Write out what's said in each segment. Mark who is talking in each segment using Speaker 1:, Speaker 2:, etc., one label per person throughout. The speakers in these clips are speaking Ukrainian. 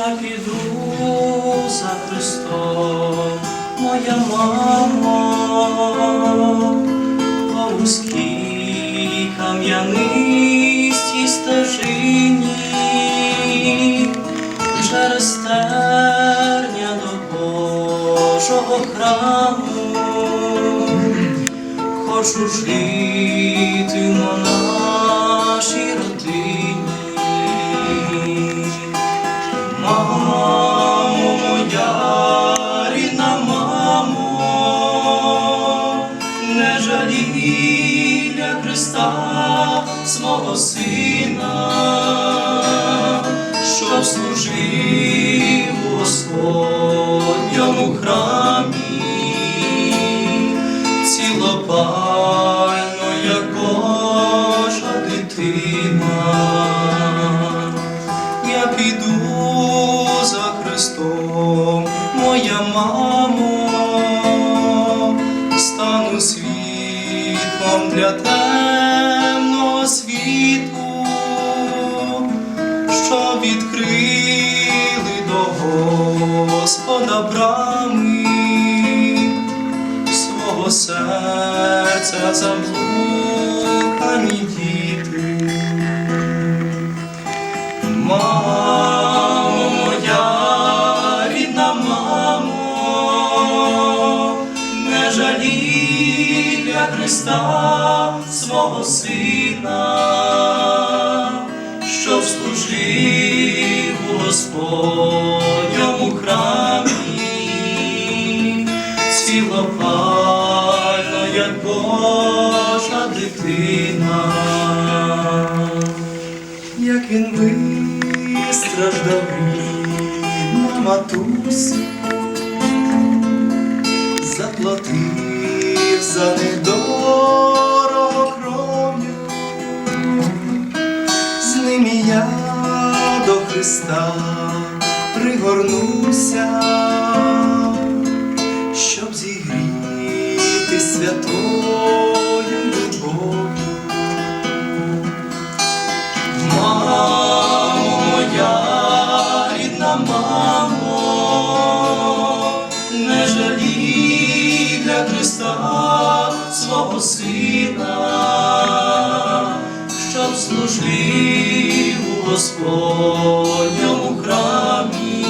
Speaker 1: я піду за Христом, моя мамо, по вузькій кам'янистій стежині, через терня до Божого храму, хочу жити на нашій родині. Не жалій Христа свого сина, що служив у Господньому храмі, цілопально, для темного світу, що відкрили до Господа брами свого серця заблукані Христа свого сина, щоб служив у Господньому храмі, цілопально, як Божа дитина як він вистраждав на матусі, заплатив за них Христа пригорнуся, щоб зігріти святою любов'ю. Мамо моя, рідна мамо, не жалій для Христа свого сина, щоб служив у Господньому храмі,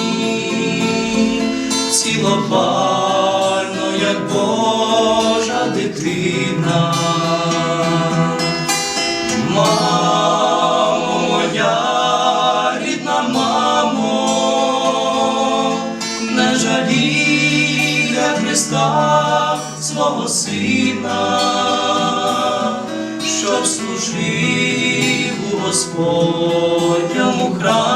Speaker 1: цілопально, як Божа дитина. Мамо моя, рідна мамо, не жалій Христа свого сина, щоб служив у храмі,